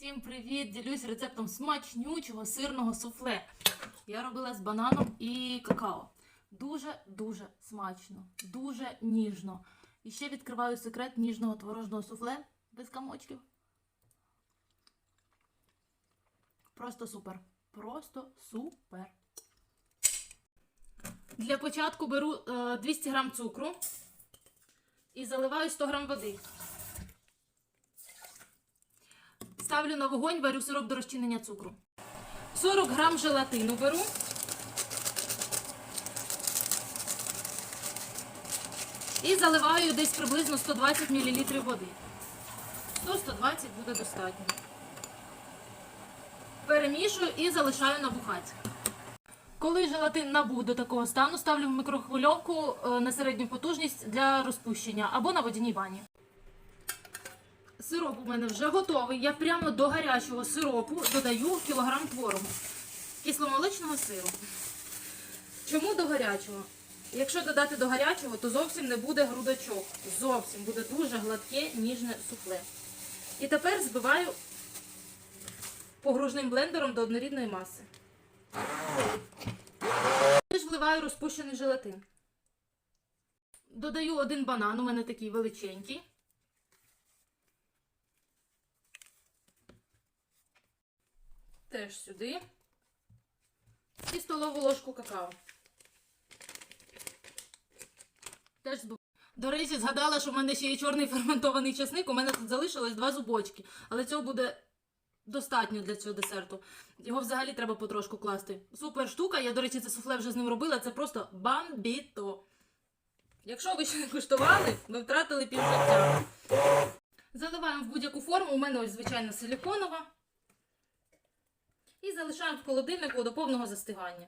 Всім привіт! Ділюсь рецептом смачнючого сирного суфле. Я робила з бананом і какао. Дуже-дуже смачно, дуже ніжно. І ще відкриваю секрет ніжного творожного суфле без камочків. Просто супер. Просто супер. Для початку беру е, 200 г цукру і заливаю 100 г води. Ставлю на вогонь, варю сироп до розчинення цукру. 40 грам желатину беру. І заливаю десь приблизно 120 мл води. 100-120 буде достатньо. Перемішую і залишаю набухати. Коли желатин набув до такого стану, ставлю в мікрохвильовку е, на середню потужність для розпущення або на водяній бані. Сироп у мене вже готовий. Я прямо до гарячого сиропу додаю кілограм творогу кисломолочного сиру. Чому до гарячого? Якщо додати до гарячого, то зовсім не буде грудочок. Зовсім буде дуже гладке, ніжне суфле. І тепер збиваю погружним блендером до однорідної маси. Теж вливаю розпущений желатин. Додаю один банан, у мене такий величенький. Теж сюди. І столову ложку какао. Теж збив. До речі, згадала, що в мене ще є чорний ферментований чесник. У мене тут залишилось два зубочки. Але цього буде достатньо для цього десерту. Його взагалі треба потрошку класти. Супер штука. Я, до речі, це суфле вже з ним робила. Це просто бамбіто. Якщо ви ще не куштували, ви втратили півжиття. Заливаємо в будь-яку форму. У мене ось звичайна силіконова. І залишаємо в холодильнику до повного застигання.